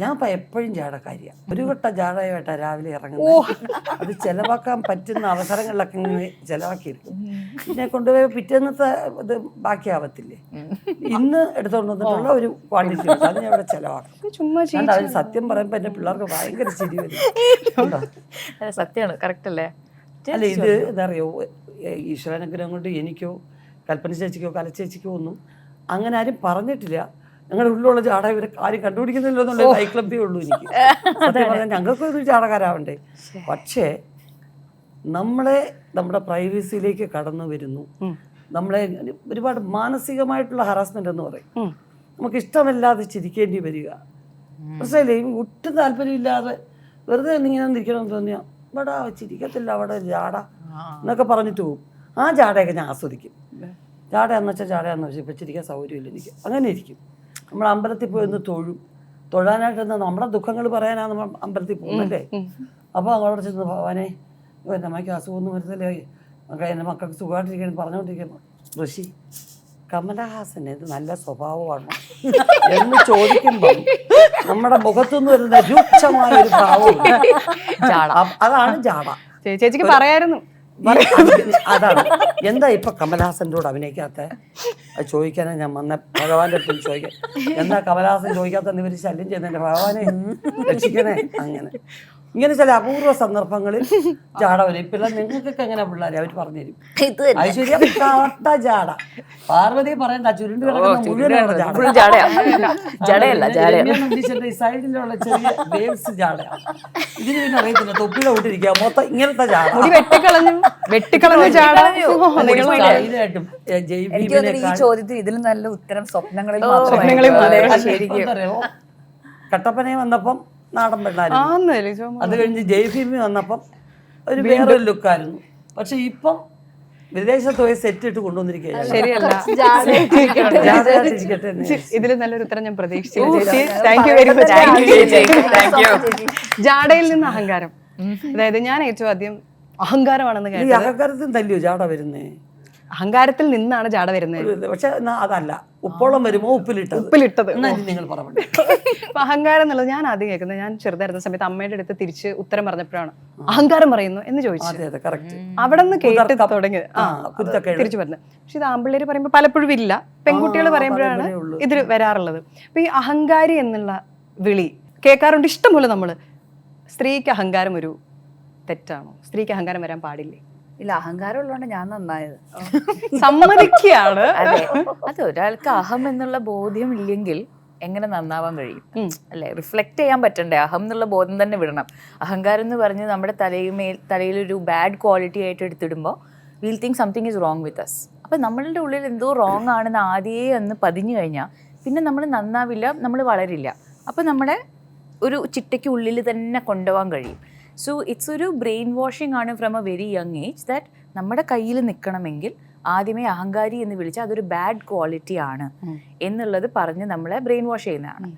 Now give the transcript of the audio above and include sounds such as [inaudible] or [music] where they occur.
ഞാൻ എപ്പോഴും ജാടക്കാരിയാണ് ഒരു വട്ടം ജാടയായിട്ടാ രാവിലെ ഇറങ്ങുന്നത് അത് ചെലവാക്കാൻ പറ്റുന്ന അവസരങ്ങളിലൊക്കെ ഇങ്ങനെ ചിലവാക്കിയിരിക്കും. പിന്നെ കൊണ്ടുപോയി പിറ്റേന്നത്തെ ഇത് ബാക്കിയാവത്തില്ലേ? ഇന്ന് എടുത്തോണ്ട് വന്നിട്ടുള്ള ഒരു ക്വാണ്ടിറ്റി ഉണ്ട്. അത് ഞാൻ ഇവിടെ ചിലവാക്കും. ചുമ്മാ സത്യം പറയുമ്പോൾ എന്റെ പിള്ളേർക്ക് ഭയങ്കര ചിരി വരും. സത്യമാണ് കറക്റ്റ് അല്ലേ? അല്ല ഇത് എന്താ അറിയോ ഈശ്വരാനുഗ്രഹം കൊണ്ട് എനിക്കോ കൽപ്പന ചേച്ചിക്കോ കലച്ചേച്ചിക്കോ ഒന്നും അങ്ങനെ ആരും പറഞ്ഞിട്ടില്ല. ഞങ്ങളുടെ ഉള്ളിലുള്ള ജാട ഇവരെ ആരും കണ്ടുപിടിക്കുന്നില്ലോ എന്നുള്ള കൈക്ലബ്ബേ ഉള്ളൂ എനിക്ക്. സത്യം പറഞ്ഞാൽ ഞങ്ങൾക്ക് ഒരു ജാടകാരാവണ്ടേ പക്ഷേ നമ്മളെ നമ്മുടെ പ്രൈവസിയിലേക്ക് കടന്നു വരുന്നു. നമ്മളെ ഒരുപാട് മാനസികമായിട്ടുള്ള ഹറാസ്മെന്റ് എന്ന് പറയും. നമുക്ക് ഇഷ്ടമല്ലാതെ ചിരിക്കേണ്ടി വരിക. മനസ്സിലായില്ലേ? ഒട്ടും താല്പര്യമില്ലാതെ വെറുതെ ഇങ്ങനെ നിൽക്കണമെന്ന് തോന്നിയാൽ ഇവിടെ ചിരിക്കത്തില്ല അവിടെ ജാട. എന്നൊക്കെ പറഞ്ഞിട്ട് പോകും ആ ജാടയൊക്കെ ഞാൻ ആസ്വദിക്കും. ചാടയാന്ന് എന്ന് വെച്ചാൽ ജാടയാന്ന് വെച്ചാൽ ഇപ്പം ചിരിക്കാൻ സൗകര്യമില്ല എനിക്ക്. അങ്ങനെ ഇരിക്കും. നമ്മൾ അമ്പലത്തിൽ പോയി ഒന്ന് തൊഴും. തൊഴാനായിട്ട് എന്താ നമ്മുടെ ദുഃഖങ്ങൾ പറയാനാണ് നമ്മൾ അമ്പലത്തിൽ പോകുന്നല്ലേ അപ്പോൾ അങ്ങോട്ട് ചെന്ന് ഭഗവാനെ "അയ്യോ, എന്റെ അമ്മയ്ക്ക് അസുഖമൊന്നും വരുന്നില്ലേ. മക്കളെ എന്റെ മക്കൾക്ക് സുഖമായിട്ടിരിക്കണം പറഞ്ഞുകൊണ്ടിരിക്കുന്നു. ഋഷി കമലഹാസൻ ഇത് നല്ല സ്വഭാവമാണ് എന്ന് ചോദിക്കുമ്പോൾ നമ്മുടെ മുഖത്തുനിന്ന് വരുന്ന രൂക്ഷമായ ഒരു ഭാവം. അതാണ് ജാട. ചേച്ചിക്ക് പറയായിരുന്നു. അതാണ്. [laughs] എന്താ ഇപ്പൊ കമലഹാസനോട് അഭിനയിക്കാത്ത? ചോദിക്കാനാ ഞാൻ വന്ന ഭഗവാന്റെ അടുത്ത് ചോദിക്കാൻ എന്താ കമലഹാസൻ ചോദിക്കാത്ത ഇവർ ശല്യം ചെയ്യുന്നതിന്റെ ഭഗവാനെ രക്ഷിക്കണേ. അങ്ങനെ. ഇങ്ങനെ ചില അപൂർവ സന്ദർഭങ്ങളിൽ ജാട വരും. ഇപ്പം നിങ്ങൾക്കൊക്കെ എങ്ങനെ പിള്ളേരെ? അവർ പറഞ്ഞു തരും. ഐശ്വര്യ കാട്ട ജാട. പാർവതി പറയണ്ട ചുരുണ്ട് കിടക്കുന്ന സൈഡിലുള്ള ചെറിയ വേവ്സ് ജാടയാണ് ഇതിന് പിന്നെ അറിയത്തില്ല തൊപ്പിയുടെ വിട്ടിരിക്കുക മൊത്തം ഇങ്ങനത്തെ ജാട. ഈ ചോദ്യത്തിന് ഇതിലും നല്ല ഉത്തരം സ്വപ്നങ്ങളിൽ സ്വപ്നങ്ങളിൽ മാത്രമേ മാത്രമേ. ശരിക്കും. കട്ടപ്പനെ വന്നപ്പം നാടൻ പെണ്ണായിരുന്നു. അത് കഴിഞ്ഞ് ജയ്ഭീമി വന്നപ്പം ഒരു വേറൊരു ലുക്കായിരുന്നു. പക്ഷെ ഇപ്പം വിദേശത്ത് പോയി സെറ്റ് ഇട്ട് കൊണ്ടുവന്നിരിക്കുകയാണ്. ഇതിൽ നല്ലൊരു ഉത്തരം ഞാൻ പ്രതീക്ഷിച്ചില്ല. ജാടയിൽ നിന്ന് അഹങ്കാരം. അതായത് ഞാൻ ഏറ്റവും ആദ്യം അഹങ്കാരമാണെന്ന് കേട്ടത് അഹങ്കാരത്തിന് തല്ലിയോ ജാട വരുന്നേ? അഹങ്കാരത്തിൽ നിന്നാണ് ജാട വരുന്നത്. പക്ഷെ അതല്ല. ഉപ്പോളം വരുമോ ഉപ്പിലിട്ടത്. ഉപ്പിലിട്ടത്. നിങ്ങൾ പറഞ്ഞു അപ്പൊ അഹങ്കാരം എന്നുള്ളത് ഞാൻ ആദ്യം കേൾക്കുന്നത് ഞാൻ ചെറുതായിരുന്ന സമയത്ത് അമ്മയുടെ അടുത്ത് തിരിച്ച് ഉത്തരം പറഞ്ഞപ്പോഴാണ്. അഹങ്കാരം പറയുന്നു എന്ന് ചോദിച്ചു അതെ അതെ കറക്റ്റ് അവിടെ നിന്ന് കേട്ട് തുടങ്ങി. തിരിച്ചു പറഞ്ഞു. പക്ഷെ ഇത് ആമ്പിള്ളേര് പറയുമ്പോൾ പലപ്പോഴും ഇല്ല. പെൺകുട്ടികൾ പറയുമ്പോഴാണ് ഇതിൽ വരാറുള്ളത്. അപ്പൊ ഈ അഹങ്കാരി എന്നുള്ള വിളി കേൾക്കാറുണ്ട്. ഇഷ്ടംപോലെ നമ്മൾ. സ്ത്രീക്ക് അഹങ്കാരം ഒരു തെറ്റാണോ? സ്ത്രീക്ക് അഹങ്കാരം വരാൻ പാടില്ലേ? ഇല്ല അഹങ്കാരം ഉള്ളതുകൊണ്ട് ഞാൻ നന്നായത്. സമ്മതിക്കുകയാണ്. അതെ. അത് ഒരാൾക്ക് അഹം എന്നുള്ള ബോധ്യം ഇല്ലെങ്കിൽ എങ്ങനെ നന്നാവാൻ കഴിയും. അല്ലെ? റിഫ്ലക്ട് ചെയ്യാൻ പറ്റണ്ടേ? അഹം എന്നുള്ള ബോധം തന്നെ വിടണം. അഹങ്കാരം എന്ന് പറഞ്ഞ് നമ്മുടെ തലയുമേൽ തലയിലൊരു ബാഡ് ക്വാളിറ്റി ആയിട്ട് എടുത്തിടുമ്പോൾ will think something is wrong with us അപ്പം നമ്മളുടെ ഉള്ളിൽ എന്തോ റോങ് ആണെന്ന് ആദ്യേ അന്ന് പതിഞ്ഞു കഴിഞ്ഞാൽ പിന്നെ നമ്മൾ നന്നാവില്ല നമ്മൾ വളരില്ല. അപ്പം നമ്മളെ ഒരു ചിട്ടയ്ക്ക് ഉള്ളിൽ തന്നെ കൊണ്ടുപോകാൻ കഴിയും. സോ ഇറ്റ്സ് ഒരു ബ്രെയിൻ വാഷിംഗ് ആണ് from a very young age that നമ്മുടെ കയ്യിൽ നിൽക്കണമെങ്കിൽ ആദ്യമേ അഹങ്കാരി എന്ന് വിളിച്ചാൽ അതൊരു ബാഡ് ക്വാളിറ്റി ആണ് എന്നുള്ളത് പറഞ്ഞ് നമ്മളെ ബ്രെയിൻ വാഷ് ചെയ്യുന്നതാണ്